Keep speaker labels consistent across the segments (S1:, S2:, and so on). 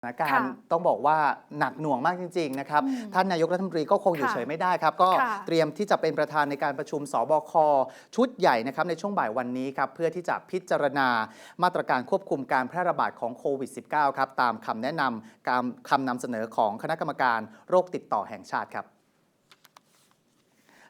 S1: สถานการ
S2: ค่ะ
S1: ณ์ต้องบอกว่าหนักหน่วงมากจริง ๆ นะครับ
S2: อืม
S1: ท่านนายกรัฐมนตรีก็คงอยู่
S2: ค่ะ
S1: เฉยไม่ได้ครับ ก็
S2: ค่ะ
S1: เตรียมที่จะเป็นประธานในการประชุมสบค ชุดใหญ่นะครับในช่วงบ่ายวันนี้ครับ เพื่อที่จะพิจารณามาตรการควบคุมการแพร่ระบาดของโควิด -19 ครับ ตามคำแนะนำการคำนำเสนอของคณะกรรมการโรคติดต่อแห่งชาติครับ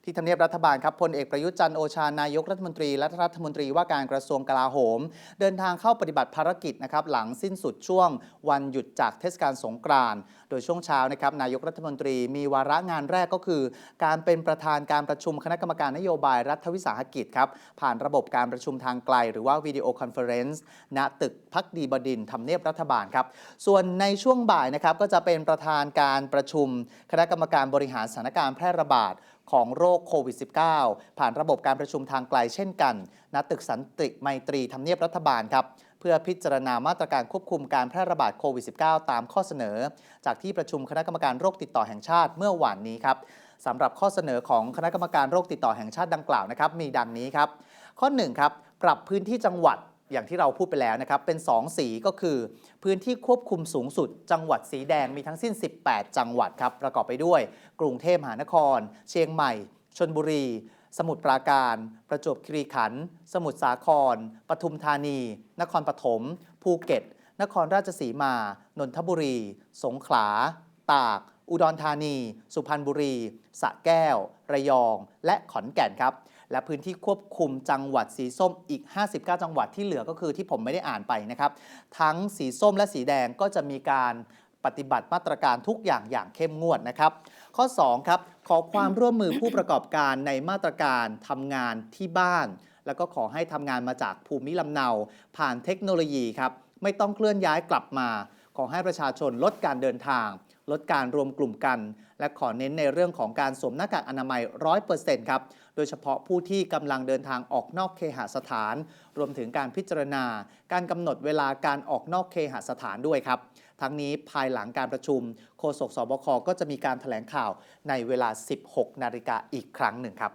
S1: ที่ทำเนียบรัฐบาลครับพลเอกประยุทธ์จันทร์โอชานายกรัฐมนตรีและรัฐมนตรีว่าการกระทรวงกลาโหม เดินทางเข้าปฏิบัติภารกิจนะครับหลังสิ้นสุดช่วงวันหยุดจากเทศกาลสงกรานต์โดยช่วงเช้านะครับนายกรัฐมนตรีมีวาระงานแรกก็คือ การเป็นประธานการประชุมคณะกรรมการนโยบายรัฐวิสาหกิจครับผ่านระบบการประชุมทางไกล หรือว่าวิดีโอคอนเฟอเรนซ์ณตึกพักดีบดินทำเนียบรัฐบาลครับส่วนในช่วงบ่ายนะครับก็จะเป็นประธานการประชุม คณะกรรมการบริหารสถานการณ์แพร่ระบาด ของโรคโควิด -19 ผ่านระบบการประชุมทางไกลเช่นกัน ณ ตึกสันติไมตรีทำเนียบรัฐบาลครับเพื่อพิจารณามาตรการควบคุมการแพร่ระบาดโควิด -19 ตามข้อเสนอ จากที่ประชุมคณะกรรมการโรคติดต่อแห่งชาติเมื่อวานนี้ครับสำหรับข้อเสนอของคณะกรรมการโรคติดต่อแห่งชาติดังกล่าวนะครับมีดังนี้ครับ ข้อ1ครับปรับพื้นที่จังหวัด อย่างที่เราพูดไปแล้วนะครับ เป็น 2 สีก็คือ พื้นที่ควบคุมสูงสุด จังหวัดสีแดงมีทั้งสิ้น 18 จังหวัดครับ ประกอบไปด้วย กรุงเทพมหานคร เชียงใหม่ ชนบุรี สมุทรปราการ ประจวบคีรีขันธ์สมุทรสาคร ปทุมธานี นครปฐม ภูเก็ต นครราชสีมา นนทบุรี สงขลา ตาก อุดรธานี สุพรรณบุรีสระแก้ว ระยอง และขอนแก่นครับ และพื้นที่ควบคุมจังหวัดสีส้มอีก 59 จังหวัดที่เหลือก็คือที่ผมไม่ได้อ่านไปนะครับ ทั้งสีส้มและสีแดงก็จะมีการปฏิบัติมาตรการทุกอย่างอย่างเข้มงวดนะครับ ข้อ 2 ครับ ขอความร่วมมือผู้ประกอบการในมาตรการทำงานที่บ้าน แล้วก็ขอให้ทำงานมาจากภูมิลำเนา ผ่านเทคโนโลยีครับ ไม่ต้องเคลื่อนย้ายกลับมา ขอให้ประชาชนลดการเดินทาง ลดการรวมกลุ่มกัน และขอเน้นในเรื่องของการสวมหน้ากากอนามัย 100%ครับ โดยเฉพาะผู้ที่กำลังเดินทางออกนอกเคหสถาน รวมถึงการพิจารณา การกำหนดเวลาการออกนอกเคหสถานด้วยครับ ทั้งนี้ภายหลังการประชุม โฆษกสบคก็จะมีการแถลงข่าวในเวลา 16 นาฬิกาอีกครั้งหนึ่งครับ